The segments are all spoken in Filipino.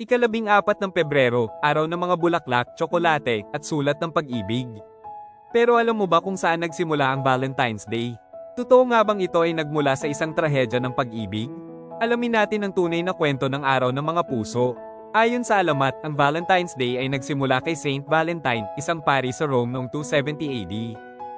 Ikalabing apat ng Pebrero, araw ng mga bulaklak, tsokolate, at sulat ng pag-ibig. Pero alam mo ba kung saan nagsimula ang Valentine's Day? Totoo nga bang ito ay nagmula sa isang trahedya ng pag-ibig? Alamin natin ang tunay na kwento ng araw ng mga puso. Ayon sa alamat, ang Valentine's Day ay nagsimula kay Saint Valentine, isang pari sa Rome noong 270 AD.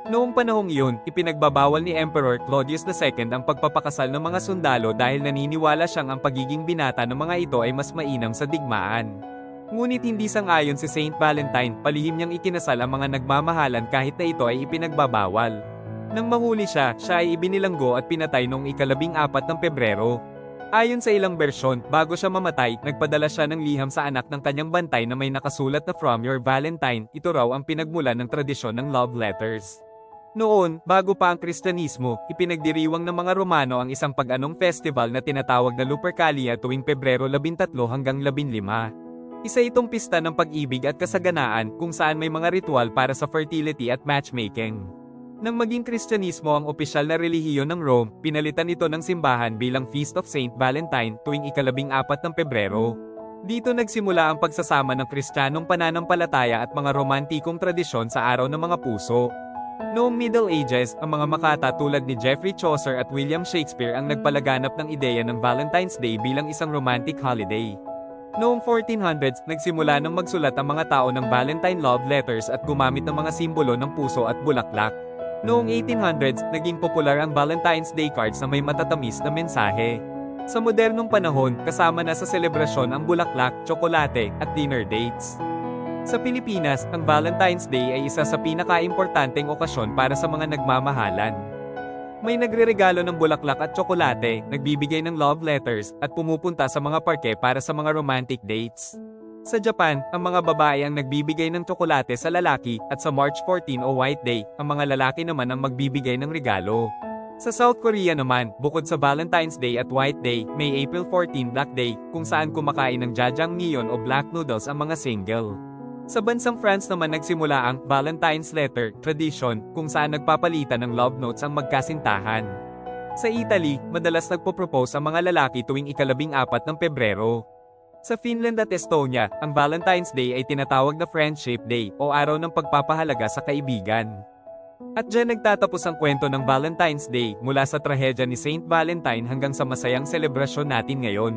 Noong panahong iyon, ipinagbabawal ni Emperor Claudius II ang pagpapakasal ng mga sundalo dahil naniniwala siyang ang pagiging binata ng mga ito ay mas mainam sa digmaan. Ngunit hindi sang-ayon si Saint Valentine, palihim niyang ikinasal ang mga nagmamahalan kahit na ito ay ipinagbabawal. Nang mahuli siya, siya ay ibinilanggo at pinatay noong ikalabing apat ng Pebrero. Ayon sa ilang bersyon, bago siya mamatay, nagpadala siya ng liham sa anak ng kanyang bantay na may nakasulat na From Your Valentine, ito raw ang pinagmulan ng tradisyon ng love letters. Noon, bago pa ang Kristyanismo, ipinagdiriwang ng mga Romano ang isang pag-anong festival na tinatawag na Lupercalia tuwing Pebrero 13 hanggang 15. Isa itong pista ng pag-ibig at kasaganaan kung saan may mga ritual para sa fertility at matchmaking. Nang maging Kristyanismo ang opisyal na relihiyon ng Rome, pinalitan ito ng simbahan bilang Feast of Saint Valentine tuwing ikalabing apat ng Pebrero. Dito nagsimula ang pagsasama ng Kristiyanong pananampalataya at mga romantikong tradisyon sa araw ng mga puso. Noong Middle Ages, ang mga makata tulad ni Geoffrey Chaucer at William Shakespeare ang nagpalaganap ng ideya ng Valentine's Day bilang isang romantic holiday. Noong 1400s, nagsimula ng magsulat ang mga tao ng Valentine love letters at gumamit ng mga simbolo ng puso at bulaklak. Noong 1800s, naging popular ang Valentine's Day cards na may matatamis na mensahe. Sa modernong panahon, kasama na sa selebrasyon ang bulaklak, tsokolate, at dinner dates. Sa Pilipinas, ang Valentine's Day ay isa sa pinaka-importanteng okasyon para sa mga nagmamahalan. May nagreregalo ng bulaklak at tsokolate, nagbibigay ng love letters, at pumupunta sa mga parke para sa mga romantic dates. Sa Japan, ang mga babae ang nagbibigay ng tsokolate sa lalaki, at sa March 14 o White Day, ang mga lalaki naman ang magbibigay ng regalo. Sa South Korea naman, bukod sa Valentine's Day at White Day, may April 14 Black Day, kung saan kumakain ng jajangmyeon o black noodles ang mga single. Sa bansang France naman nagsimula ang Valentine's Letter tradition kung saan nagpapalitan ng love notes ang magkasintahan. Sa Italy, madalas nagpo-propose ang mga lalaki tuwing ikalabing apat ng Pebrero. Sa Finland at Estonia, ang Valentine's Day ay tinatawag na Friendship Day o araw ng pagpapahalaga sa kaibigan. At dyan nagtatapos ang kwento ng Valentine's Day mula sa trahedya ni Saint Valentine hanggang sa masayang selebrasyon natin ngayon.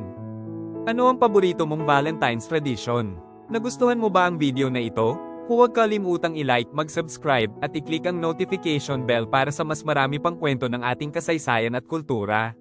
Ano ang paborito mong Valentine's tradition? Nagustuhan mo ba ang video na ito? Huwag kalimutang i-like, mag-subscribe, at i-click ang notification bell para sa mas marami pang kwento ng ating kasaysayan at kultura.